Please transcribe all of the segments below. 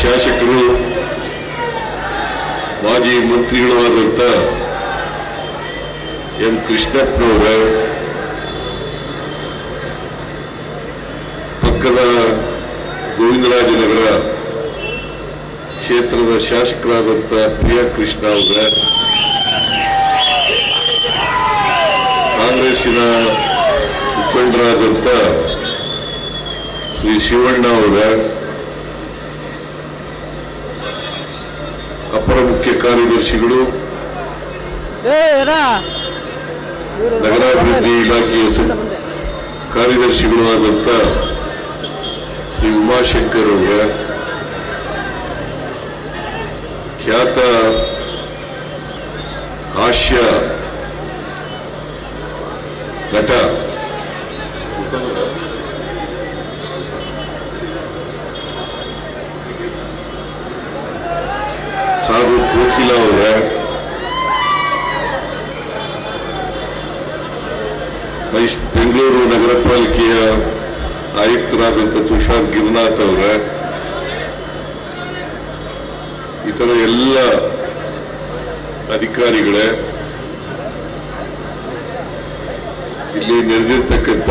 ಶಾಸಕರು ಮಾಜಿ ಮಂತ್ರಿಗಳು ಆದಂತ ಎಂ. ಕೃಷ್ಣಪ್ಪನವರ ಪಕ್ಕದ ಗೋವಿಂದರಾಜನಗರ ಕ್ಷೇತ್ರದ ಶಾಸಕರಾದಂತ ಪ್ರಿಯಾ ಕೃಷ್ಣ ಅವರ, ಕಾಂಗ್ರೆಸ್ಸಿನ ಮುಖಂಡರಾದಂತ ಶ್ರೀ ಶಿವಣ್ಣ ಅವರ ಅಪರ ಮುಖ್ಯ ಕಾರ್ಯದರ್ಶಿಗಳು ನಗರಾಭಿವೃದ್ಧಿ ಇಲಾಖೆಯ ಕಾರ್ಯದರ್ಶಿಗಳು ಆದಂತ ಶ್ರೀ ಉಮಾಶಂಕರ್ ಅವರ ಖ್ಯಾತ ಹಾಸ್ಯ ಬೆಂಗಳೂರು ನಗರ ಪಾಲಿಕೆಯ ಆಯುಕ್ತರಾದಂಥ ತುಷಾರ್ ಗಿರಿನಾಥ್ ಅವರ, ಇತರ ಎಲ್ಲ ಅಧಿಕಾರಿಗಳೇ, ಇಲ್ಲಿ ನೆರೆದಿರ್ತಕ್ಕಂಥ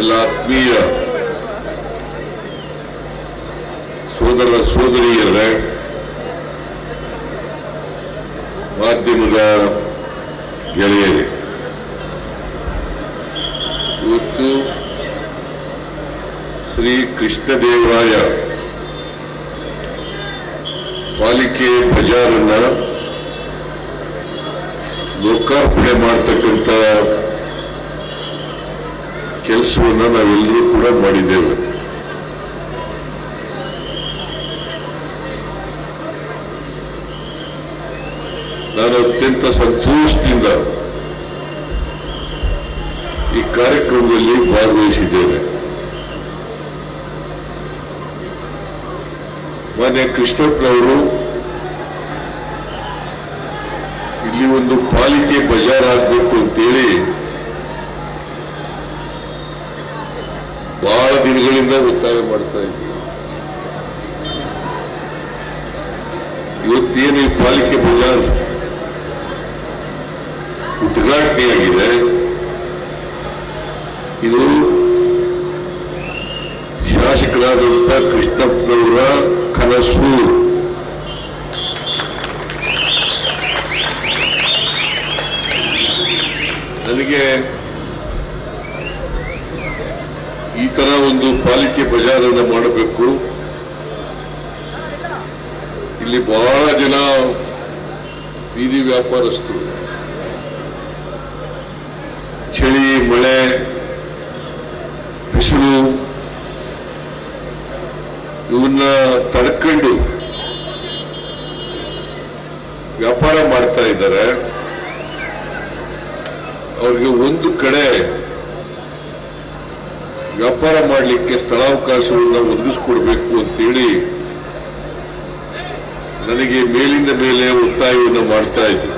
ಎಲ್ಲ ಆತ್ಮೀಯ ಸೋದರ ಸೋದರಿಯರೇ, ಮಾಧ್ಯಮದ ಗೆಳೆಯರೇ ಇವತ್ತು ಶ್ರೀ ಕೃಷ್ಣದೇವರಾಯ ಪಾಲಿಕೆ ಬಜಾರನ್ನ ಲೋಕಾರ್ಪಣೆ ಮಾಡ್ತಕ್ಕಂಥ ಕೆಲಸವನ್ನ ನಾವೆಲ್ಲರೂ ಕೂಡ ಮಾಡಿದ್ದೇವೆ. ನಾನು ಅತ್ಯಂತ ಸಂತೋಷದಿಂದ ಈ ಕಾರ್ಯಕ್ರಮದಲ್ಲಿ ಭಾಗವಹಿಸಿದ್ದೇನೆ. ಮಾನ್ಯ ಕೃಷ್ಣಪ್ಪನವರು ಇಲ್ಲಿ ಒಂದು ಪಾಲಿಕೆ ಬಜಾರ್ ಆಗಬೇಕು ಅಂತೇಳಿ ಬಹಳ ದಿನಗಳಿಂದ ಒತ್ತಾಯ ಮಾಡ್ತಾ ಇದ್ದೀವಿ ಇವತ್ತೇನು ಈ ಪಾಲಿಕೆ ಬಜಾರ್ ಉದ್ಘಾಟನೆಯಾಗಿದೆ. ಇದು ಶಾಸಕರಾದಂಥ ಕೃಷ್ಣಪ್ಪನವರ ಕನಸು. ನನಗೆ ಈ ತರ ಒಂದು ಪಾಲಿಕೆ ಬಜಾರನ್ನು ಮಾಡಬೇಕು. ಇಲ್ಲಿ ಬಹಳ ಜನ ಬೀದಿ ವ್ಯಾಪಾರಸ್ಥರು. ಚಳಿ, ಮಳೆ, ಬಿಸಿಲು ಇವನ್ನ ತಡ್ಕೊಂಡು ವ್ಯಾಪಾರ ಮಾಡ್ತಾ ಇದ್ದಾರೆ. ಅವ್ರಿಗೆ ಒಂದು ಕಡೆ ವ್ಯಾಪಾರ ಮಾಡಲಿಕ್ಕೆ ಸ್ಥಳಾವಕಾಶಗಳನ್ನ ಒದಗಿಸ್ಕೊಡ್ಬೇಕು ಅಂತೇಳಿ ನನಗೆ ಮೇಲಿಂದ ಮೇಲೆ ಒತ್ತಾಯವನ್ನು ಮಾಡ್ತಾ ಇದ್ದೆ.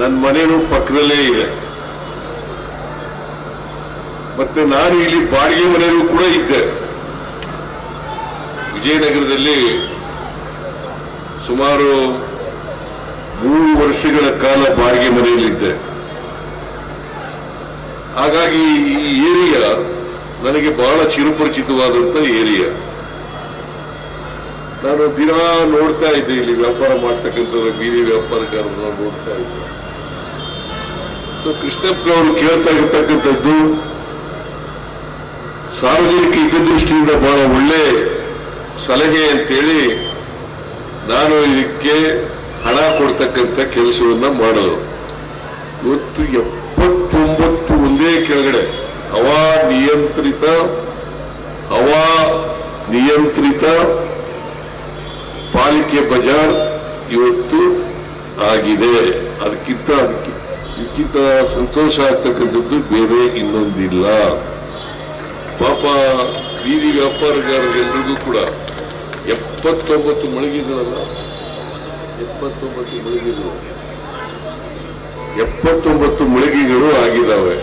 ನನ್ನ ಮನೆಯೂ ಪಕ್ಕದಲ್ಲೇ ಇದೆ. ಮತ್ತೆ ನಾನು ಇಲ್ಲಿ ಬಾಡಿಗೆ ಮನೆಯಲ್ಲೂ ಕೂಡ ಇದ್ದೆ. ವಿಜಯನಗರದಲ್ಲಿ ಸುಮಾರು ಮೂರು ವರ್ಷಗಳ ಕಾಲ ಬಾಡಿಗೆ ಮನೆಯಲ್ಲಿದ್ದೆ. ಹಾಗಾಗಿ ಈ ಏರಿಯಾ ನನಗೆ ಬಹಳ ಚಿರುಪರಿಚಿತವಾದಂತ ಏರಿಯಾ. ನಾನು ದಿನ ನೋಡ್ತಾ ಇದ್ದೆ ಇಲ್ಲಿ ವ್ಯಾಪಾರ ಮಾಡ್ತಕ್ಕಂಥ ಬೀದಿ ವ್ಯಾಪಾರಗಾರರನ್ನ ನೋಡ್ತಾ ಇದ್ದೆ. ಸೊ ಕೃಷ್ಣಪ್ಪನವರು ಕೇಳ್ತಾ ಇರ್ತಕ್ಕಂಥದ್ದು, ಸಾರ್ವಜನಿಕ ಹಿತದೃಷ್ಟಿಯಿಂದ ಬಹಳ ಒಳ್ಳೆ ಸಲಹೆ ಅಂತೇಳಿ ನಾನು ಇದಕ್ಕೆ ಹಣ ಕೊಡ್ತಕ್ಕಂಥ ಕೆಲಸವನ್ನ ಮಾಡೋದು ಇವತ್ತು ಎಪ್ಪತ್ತೊಂಬತ್ತು ಒಂದೇ ಕೆಳಗಡೆ, ಹವಾ ನಿಯಂತ್ರಿತ ಹವಾ ನಿಯಂತ್ರಿತ, ಪಾಲಿಕೆ ಬಜಾರ್ ಇವತ್ತು ಆಗಿದೆ. ಅದಕ್ಕಿಂತ ಅದಕ್ಕೆ ಇದಕ್ಕಿಂತ ಸಂತೋಷ ಆಗ್ತಕ್ಕಂಥದ್ದು ಬೇರೆ ಇನ್ನೊಂದಿಲ್ಲ. ಪಾಪ ಬೀದಿ ವ್ಯಾಪಾರಗಾರರೆಲ್ಲರಿಗೂ ಕೂಡ ಎಪ್ಪತ್ತೊಂಬತ್ತು ಮಳಿಗೆಗಳಲ್ಲ, ಎಪ್ಪತ್ತೊಂಬತ್ತು ಮಳಿಗೆಗಳು ಎಪ್ಪತ್ತೊಂಬತ್ತು ಮಳಿಗೆಗಳು ಆಗಿದ್ದಾವೆ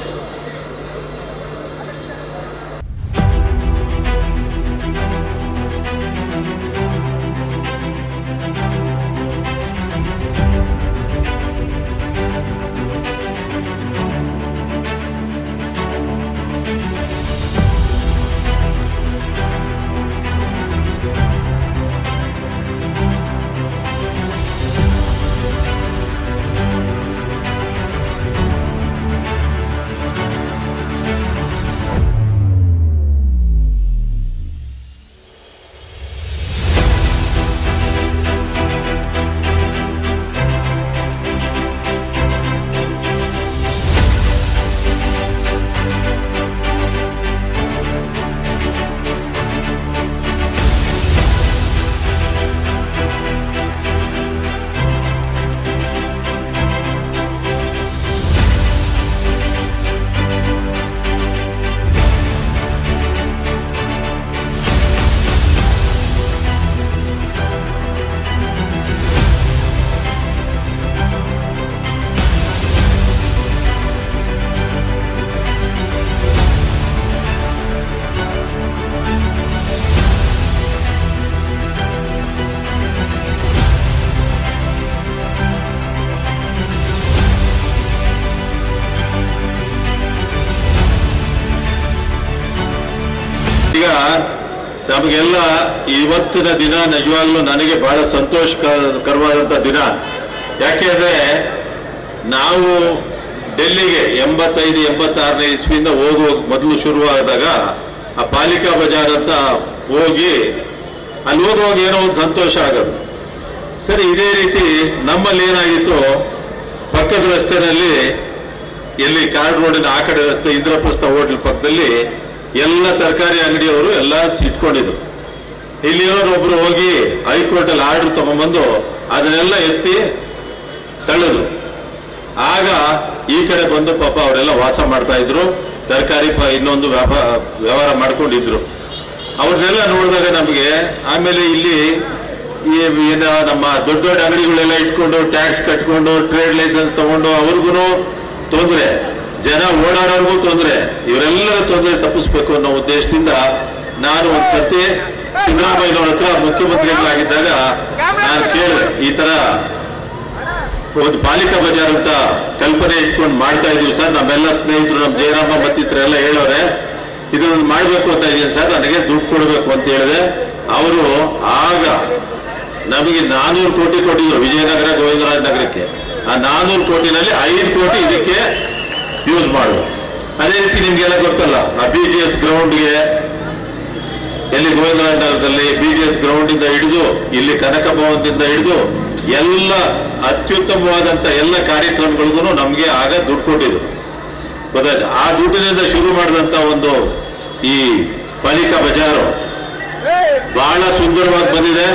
ಈಗ ನಮಗೆಲ್ಲ ಇವತ್ತಿನ ದಿನ ನಿಜವಾಗ್ಲೂ ನನಗೆ ಬಹಳ ಸಂತೋಷಕರವಾದಂತ ದಿನ. ಯಾಕೆಂದ್ರೆ ನಾವು ಡೆಲ್ಲಿಗೆ ಎಂಬತ್ತೈದು, ಎಂಬತ್ತಾರನೇ ಇಸ್ವಿಯಿಂದ ಹೋಗುವ ಮೊದಲು ಶುರುವಾದಾಗ ಆ ಪಾಲಿಕಾ ಬಜಾರ್ ಅಂತ ಹೋಗಿ ಅಲ್ಲಿ ಹೋಗುವಾಗ ಏನೋ ಒಂದು ಸಂತೋಷ ಆಗೋದು. ಸರಿ, ಇದೇ ರೀತಿ ನಮ್ಮಲ್ಲಿ ಏನಾಗಿತ್ತು? ಪಕ್ಕದ ರಸ್ತೆನಲ್ಲಿ ಎಲ್ಲಿ ಕಾರ್ಡ್ ರೋಡಿನ ಆ ಕಡೆ ರಸ್ತೆ, ಇಂದ್ರಪ್ರಸ್ಥ ಹೋಟ್ಲ್ ಪಕ್ಕದಲ್ಲಿ ಎಲ್ಲ ತರಕಾರಿ ಅಂಗಡಿಯವರು ಎಲ್ಲ ಇಟ್ಕೊಂಡಿದ್ರು. ಇಲ್ಲಿರೋರು ಒಬ್ರು ಹೋಗಿ ಹೈಕೋರ್ಟ್ ಅಲ್ಲಿ ಆರ್ಡರ್ ತಗೊಂಡ್ಬಂದು ಅದನ್ನೆಲ್ಲ ಎತ್ತಿ ತಳ್ಳಿದ್ರು. ಆಗ ಈ ಕಡೆ ಬಂದು ಪಾಪ ಅವರೆಲ್ಲ ವಾಸ ಮಾಡ್ತಾ ಇದ್ರು. ತರಕಾರಿ ಇನ್ನೊಂದು ವ್ಯಾಪಾರ ವ್ಯವಹಾರ ಮಾಡ್ಕೊಂಡಿದ್ರು. ಅವ್ರನ್ನೆಲ್ಲ ನೋಡಿದಾಗ ನಮಗೆ ಆಮೇಲೆ ಇಲ್ಲಿ ಏನ ನಮ್ಮ ದೊಡ್ಡ ದೊಡ್ಡ ಅಂಗಡಿಗಳೆಲ್ಲ ಇಟ್ಕೊಂಡು, ಟ್ಯಾಕ್ಸ್ ಕಟ್ಕೊಂಡು, ಟ್ರೇಡ್ ಲೈಸೆನ್ಸ್ ತಗೊಂಡು ಅವ್ರಿಗೂ ತೊಂದರೆ. ಜನ ಓಡಾಡೋರ್ಗೂ ತೊಂದರೆ. ಇವರೆಲ್ಲರ ತೊಂದರೆ ತಪ್ಪಿಸ್ಬೇಕು ಅನ್ನೋ ಉದ್ದೇಶದಿಂದ ನಾನು ಒಂದ್ ಸರ್ತಿ ಸಿದ್ದರಾಮಯ್ಯನವ್ರ ಹತ್ರ ಮುಖ್ಯಮಂತ್ರಿಗಳಾಗಿದ್ದಾಗ ನಾನು ಕೇಳಿದೆ, ಈ ತರ ಒಂದು ಬಾಲಿಕಾ ಬಜಾರ್ ಅಂತ ಕಲ್ಪನೆ ಇಟ್ಕೊಂಡು ಮಾಡ್ತಾ ಇದೀವಿ ಸರ್. ನಮ್ಮೆಲ್ಲ ಸ್ನೇಹಿತರು ನಮ್ಮ ಜಯರಾಮ ಮತ್ತಿತರ ಎಲ್ಲ ಹೇಳೋರೆ ಇದನ್ನ ಮಾಡ್ಬೇಕು ಅಂತ ಇದೀನಿ ಸರ್. ನನಗೆ ದುಡ್ಡು ಕೊಡಬೇಕು ಅಂತ ಹೇಳಿದೆ. ಅವರು ಆಗ ನಮಗೆ ನಾನೂರು ಕೋಟಿ ಕೊಟ್ಟಿದ್ರು ವಿಜಯನಗರ ಗೋವಿಂದರಾಜ ನಗರಕ್ಕೆ. ಆ ನಾನೂರು ಕೋಟಿನಲ್ಲಿ ಐದು ಕೋಟಿ ಇದಕ್ಕೆ ಯೂಸ್ ಮಾಡುದು ಅದೇ ರೀತಿ ನಿಮ್ಗೆಲ್ಲ ಗೊತ್ತಲ್ಲ ಆ ಬಿ ಜಿ ಎಸ್ ಗ್ರೌಂಡ್ಗೆ ಎಲ್ಲಿ ಗೋವಿಂದರಾಜನಗರದಲ್ಲಿ ಬಿ ಜಿ ಎಸ್ ಗ್ರೌಂಡ್ ಇಂದ ಹಿಡಿದು, ಇಲ್ಲಿ ಕನಕ ಭವನದಿಂದ ಹಿಡಿದು, ಎಲ್ಲ ಅತ್ಯುತ್ತಮವಾದಂಥ ಎಲ್ಲ ಕಾರ್ಯಕ್ರಮಗಳಿಗೂ ನಮ್ಗೆ ಆಗ ದುಡ್ಡು ಕೊಟ್ಟಿದ್ರು. ಗೊತ್ತಾಯ್ತು? ಆ ದುಡ್ಡಿನಿಂದ ಶುರು ಮಾಡಿದಂತ ಒಂದು ಈ ಪಾಲಿಕಾ ಬಜಾರು ಬಹಳ ಸುಂದರವಾಗಿ ಬಂದಿದೆ.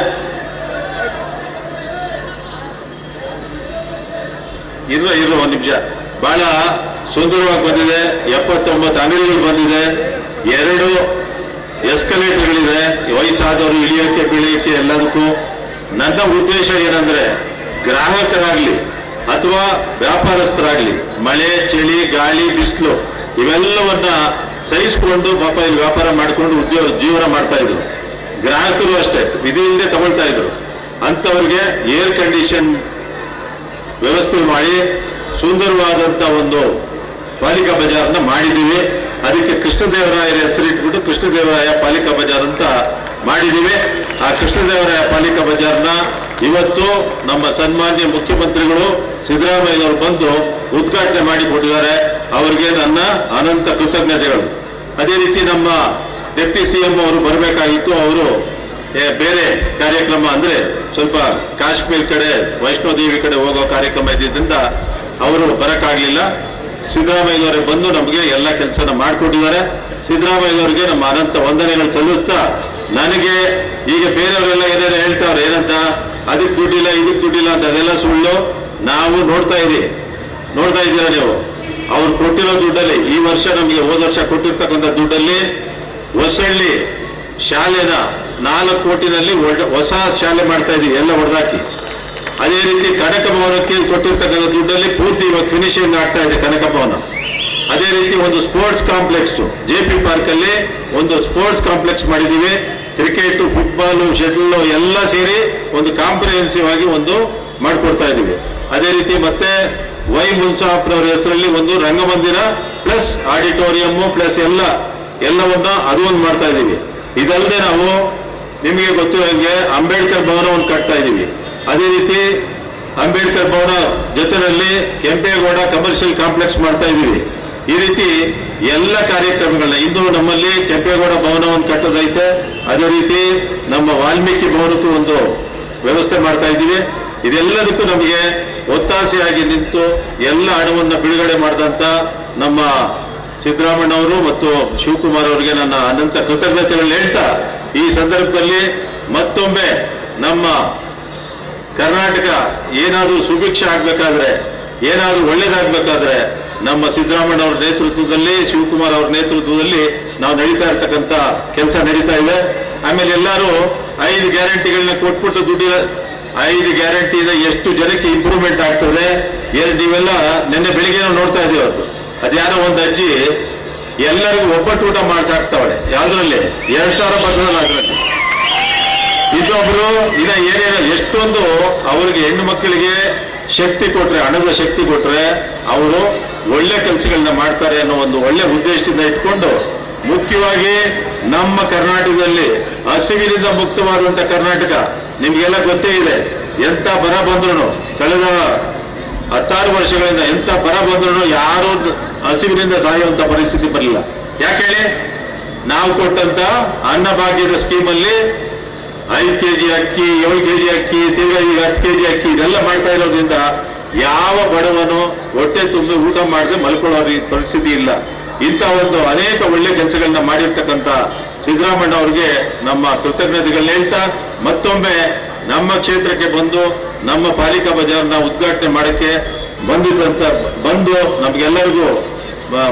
ಇರುವ ಇರುವ ಒಂದು ನಿಮಿಷ. ಬಹಳ ಸುಂದರವಾಗಿ ಬಂದಿದೆ, ಎಪ್ಪತ್ತೊಂಬತ್ತು ಅಂಗಡಿಗಳು ಬಂದಿದೆ, ಎರಡು ಎಸ್ಕಲೇಟರ್ಗಳಿದೆ, ವಯಸ್ಸಾದವರು ಇಳಿಯೋಕೆ ಬೀಳಿಯೋಕೆ ಎಲ್ಲದಕ್ಕೂ. ನನ್ನ ಉದ್ದೇಶ ಏನಂದ್ರೆ, ಗ್ರಾಹಕರಾಗ್ಲಿ ಅಥವಾ ವ್ಯಾಪಾರಸ್ಥರಾಗ್ಲಿ, ಮಳೆ, ಚಳಿ, ಗಾಳಿ, ಬಿಸಿಲು, ಇವೆಲ್ಲವನ್ನ ಸಹಿಸಿಕೊಂಡು ಪಾಪ ಇಲ್ಲಿ ವ್ಯಾಪಾರ ಮಾಡಿಕೊಂಡು ಉದ್ಯೋಗ ಜೀವನ ಮಾಡ್ತಾ ಇದ್ರು. ಗ್ರಾಹಕರು ಅಷ್ಟೇ ವಿಧಿಯಿಂದ ತಗೊಳ್ತಾ ಇದ್ರು. ಅಂಥವ್ರಿಗೆ ಏರ್ ಕಂಡೀಷನ್ ವ್ಯವಸ್ಥೆ ಮಾಡಿ ಸುಂದರವಾದಂತ ಒಂದು ಪಾಲಿಕಾ ಬಜಾರ್ನ ಮಾಡಿದ್ದೀವಿ. ಅದಕ್ಕೆ ಕೃಷ್ಣದೇವರಾಯರ ಹೆಸರಿಟ್ಬಿಟ್ಟು ಕೃಷ್ಣದೇವರಾಯ ಪಾಲಿಕಾ ಬಜಾರ್ ಅಂತ ಮಾಡಿದ್ದೀವಿ. ಆ ಕೃಷ್ಣದೇವರಾಯ ಪಾಲಿಕಾ ಬಜಾರ್ನ ಇವತ್ತು ನಮ್ಮ ಸನ್ಮಾನ್ಯ ಮುಖ್ಯಮಂತ್ರಿಗಳು ಸಿದ್ದರಾಮಯ್ಯನವರು ಬಂದು ಉದ್ಘಾಟನೆ ಮಾಡಿಕೊಟ್ಟಿದ್ದಾರೆ. ಅವರಿಗೆ ನನ್ನ ಅನಂತ ಕೃತಜ್ಞತೆಗಳು. ಅದೇ ರೀತಿ ನಮ್ಮ ಡೆಪ್ಟಿ ಸಿಎಂ ಅವರು ಬರಬೇಕಾಗಿತ್ತು. ಅವರು ಬೇರೆ ಕಾರ್ಯಕ್ರಮ ಅಂದ್ರೆ ಸ್ವಲ್ಪ ಕಾಶ್ಮೀರ್ ಕಡೆ, ವೈಷ್ಣೋದೇವಿ ಕಡೆ ಹೋಗೋ ಕಾರ್ಯಕ್ರಮ ಇದ್ದಿದ್ದರಿಂದ ಅವರು ಬರಕ್ಕಾಗ್ಲಿಲ್ಲ. ಸಿದ್ದರಾಮಯ್ಯನವರೇ ಬಂದು ನಮಗೆ ಎಲ್ಲ ಕೆಲಸನ ಮಾಡಿಕೊಟ್ಟಿದ್ದಾರೆ. ಸಿದ್ದರಾಮಯ್ಯನವರಿಗೆ ನಮ್ಮ ಅನಂತ ವಂದನೆಗಳು ಸಲ್ಲಿಸ್ತಾ ನನಗೆ ಈಗ ಬೇರೆಯವರೆಲ್ಲ ಏನೇನು ಹೇಳ್ತಾವ್ರೆ ಏನಂತ? ಅದಕ್ಕೆ ದುಡ್ಡಿಲ್ಲ, ಇದಕ್ಕೆ ದುಡ್ಡಿಲ್ಲ ಅಂತ ಅದೆಲ್ಲ ಸುಳ್ಳು. ನಾವು ನೋಡ್ತಾ ಇದ್ದೀವಿ. ನೋಡ್ತಾ ಇದ್ದೀರಾ ನೀವು? ಅವ್ರು ಕೊಟ್ಟಿರೋ ದುಡ್ಡಲ್ಲಿ, ಈ ವರ್ಷ ನಮಗೆ ಹೋದ ವರ್ಷ ಕೊಟ್ಟಿರ್ತಕ್ಕಂಥ ದುಡ್ಡಲ್ಲಿ ಹೊಸಳ್ಳಿ ಶಾಲೆನ ನಾಲ್ಕು ಕೋಟಿನಲ್ಲಿ ಹೊಸ ಶಾಲೆ ಮಾಡ್ತಾ ಇದೀವಿ ಎಲ್ಲ ಹೊಡೆದಾಕಿ. ಅದೇ ರೀತಿ ಕನಕ ಭವನಕ್ಕೆ ಕೊಟ್ಟಿರ್ತಕ್ಕಂಥ ದುಡ್ಡಲ್ಲಿ ಪೂರ್ತಿ ಇವಾಗ ಫಿನಿಶಿಂಗ್ ಆಗ್ತಾ ಇದೆ ಕನಕ ಭವನ. ಅದೇ ರೀತಿ ಒಂದು sports complex J P park ಅಲ್ಲಿ ಒಂದು ಸ್ಪೋರ್ಟ್ಸ್ ಕಾಂಪ್ಲೆಕ್ಸ್ ಮಾಡಿದ್ದೀವಿ. ಕ್ರಿಕೆಟ್ ಫುಟ್ಬಾಲ್ ಶಟಲ್ ಎಲ್ಲ ಸೇರಿ ಒಂದು ಕಾಂಪ್ರಿಹೆನ್ಸಿವ್ ಆಗಿ ಒಂದು ಮಾಡ್ಕೊಡ್ತಾ ಇದ್ದೀವಿ. ಅದೇ ರೀತಿ ಮತ್ತೆ ವೈ ಮುನ್ಸಾಫ್ನವರ ಹೆಸರಲ್ಲಿ ಒಂದು ರಂಗಮಂದಿರ ಪ್ಲಸ್ ಆಡಿಟೋರಿಯಂ ಪ್ಲಸ್ ಎಲ್ಲ, ಎಲ್ಲವನ್ನ ಅದು ಒಂದು ಮಾಡ್ತಾ ಇದ್ದೀವಿ. ಇದಲ್ಲದೆ ನಾವು ನಿಮಗೆ ಗೊತ್ತಿರೋಂಗೆ ಅಂಬೇಡ್ಕರ್ ಭವನವನ್ನು ಕಟ್ತಾ ಇದೀವಿ ಅದೇ ರೀತಿ ಅಂಬೇಡ್ಕರ್ ಭವನ ಜೊತೆಯಲ್ಲಿ ಕೆಂಪೇಗೌಡ ಕಮರ್ಷಿಯಲ್ ಕಾಂಪ್ಲೆಕ್ಸ್ ಮಾಡ್ತಾ ಇದ್ದೀವಿ. ಈ ರೀತಿ ಎಲ್ಲ ಕಾರ್ಯಕ್ರಮಗಳನ್ನ, ಇಂದು ನಮ್ಮಲ್ಲಿ ಕೆಂಪೇಗೌಡ ಭವನವನ್ನು ಕಟ್ಟೋದೈತೆ. ಅದೇ ರೀತಿ ನಮ್ಮ ವಾಲ್ಮೀಕಿ ಭವನಕ್ಕೂ ಒಂದು ವ್ಯವಸ್ಥೆ ಮಾಡ್ತಾ ಇದ್ದೀವಿ. ಇದೆಲ್ಲದಕ್ಕೂ ನಮಗೆ ಒತ್ತಾಸೆಯಾಗಿ ನಿಂತು ಎಲ್ಲ ಹಣವನ್ನು ಬಿಡುಗಡೆ ಮಾಡಿದಂತ ನಮ್ಮ ಸಿದ್ದರಾಮಣ್ಣ ಅವರು ಮತ್ತು ಶಿವಕುಮಾರ್ ಅವರಿಗೆ ನನ್ನ ಅನಂತ ಕೃತಜ್ಞತೆಗಳನ್ನ ಹೇಳ್ತಾ ಈ ಸಂದರ್ಭದಲ್ಲಿ ಮತ್ತೊಮ್ಮೆ ನಮ್ಮ ಕರ್ನಾಟಕ ಏನಾದರೂ ಸುಭಿಕ್ಷ ಆಗ್ಬೇಕಾದ್ರೆ, ಏನಾದರೂ ಒಳ್ಳೇದಾಗಬೇಕಾದ್ರೆ, ನಮ್ಮ ಸಿದ್ದರಾಮಯ್ಯ ಅವರ ನೇತೃತ್ವದಲ್ಲಿ, ಶಿವಕುಮಾರ್ ಅವರ ನೇತೃತ್ವದಲ್ಲಿ ನಾವು ನಡೀತಾ ಇರ್ತಕ್ಕಂಥ ಕೆಲಸ ನಡೀತಾ ಇದೆ. ಆಮೇಲೆ ಎಲ್ಲರೂ ಐದು ಗ್ಯಾರಂಟಿಗಳನ್ನ ಕೊಟ್ಬಿಟ್ಟು ದುಡ್ಡು, ಐದು ಗ್ಯಾರಂಟಿಯಿಂದ ಎಷ್ಟು ಜನಕ್ಕೆ ಇಂಪ್ರೂವ್ಮೆಂಟ್ ಆಗ್ತದೆ ಎರಡು ನೀವೆಲ್ಲ ನಿನ್ನೆ ಬೆಳಿಗ್ಗೆ ನಾವು ನೋಡ್ತಾ ಇದೀವಿ ಅವತ್ತು ಅದ್ಯಾರೋ ಒಂದು ಅಜ್ಜಿ ಎಲ್ಲರಿಗೂ ಒಬ್ಬಟ್ಟು ಊಟ ಮಾಡ್ಸಾಕ್ತಾವಳೆ. ಯಾವುದ್ರಲ್ಲಿ? ಎರಡು ಸಾವಿರ ಬರ್ತದಲ್ಲ ಅದ್ರಲ್ಲಿ. ಇನ್ನೊಬ್ರು ಇದ ಏನೇನು, ಎಷ್ಟೊಂದು ಅವರಿಗೆ ಹೆಣ್ಣು ಮಕ್ಕಳಿಗೆ ಶಕ್ತಿ ಕೊಟ್ರೆ, ಹಣದ ಶಕ್ತಿ ಕೊಟ್ರೆ ಅವರು ಒಳ್ಳೆ ಕೆಲಸಗಳನ್ನ ಮಾಡ್ತಾರೆ ಅನ್ನೋ ಒಂದು ಒಳ್ಳೆ ಉದ್ದೇಶದಿಂದ ಇಟ್ಕೊಂಡು ಮುಖ್ಯವಾಗಿ ನಮ್ಮ ಕರ್ನಾಟಕದಲ್ಲಿ ಹಸಿವಿನಿಂದ ಮುಕ್ತವಾದಂತ ಕರ್ನಾಟಕ ನಿಮ್ಗೆಲ್ಲ ಗೊತ್ತೇ ಇದೆ. ಎಂತ ಬರ ಬಂದ್ರು ಕಳೆದ ಹತ್ತಾರು ವರ್ಷಗಳಿಂದ ಎಂತ ಬರ ಬಂದ್ರು ಯಾರು ಹಸಿವಿನಿಂದ ಸಾಯುವಂತ ಪರಿಸ್ಥಿತಿ ಬರಲಿಲ್ಲ. ಯಾಕೆ ನಾವು ಕೊಟ್ಟಂತ ಅನ್ನಭಾಗ್ಯದ ಸ್ಕೀಮಲ್ಲಿ ಐದು ಕೆಜಿ ಅಕ್ಕಿ, ಏಳು ಕೆಜಿ ಅಕ್ಕಿ ತಿರ್ಗಾ ಈಗ ಹತ್ತು ಕೆಜಿ ಅಕ್ಕಿ, ಇದೆಲ್ಲ ಮಾಡ್ತಾ ಇರೋದ್ರಿಂದ ಯಾವ ಬಡವನು ಹೊಟ್ಟೆ ತುಂಬಿ ಊಟ ಮಾಡದೆ ಮಲ್ಕೊಳ್ಳೋ ಪರಿಸ್ಥಿತಿ ಇಲ್ಲ. ಇಂಥ ಒಂದು ಅನೇಕ ಒಳ್ಳೆ ಕೆಲಸಗಳನ್ನ ಮಾಡಿರ್ತಕ್ಕಂಥ ಸಿದ್ದರಾಮಣ್ಣ ಅವ್ರಿಗೆ ನಮ್ಮ ಕೃತಜ್ಞತೆಗಳನ್ನ ಹೇಳ್ತಾ ಮತ್ತೊಮ್ಮೆ ನಮ್ಮ ಕ್ಷೇತ್ರಕ್ಕೆ ಬಂದು ನಮ್ಮ ಪಾಲಿಕಾ ಬಜಾರ್ನ ಉದ್ಘಾಟನೆ ಮಾಡಕ್ಕೆ ಬಂದಿದ್ದಂತ, ಬಂದು ನಮ್ಗೆಲ್ಲರಿಗೂ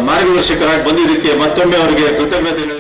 ಮಾರ್ಗದರ್ಶಕರಾಗಿ ಬಂದಿದ್ದಕ್ಕೆ ಮತ್ತೊಮ್ಮೆ ಅವರಿಗೆ ಕೃತಜ್ಞತೆಗಳನ್ನ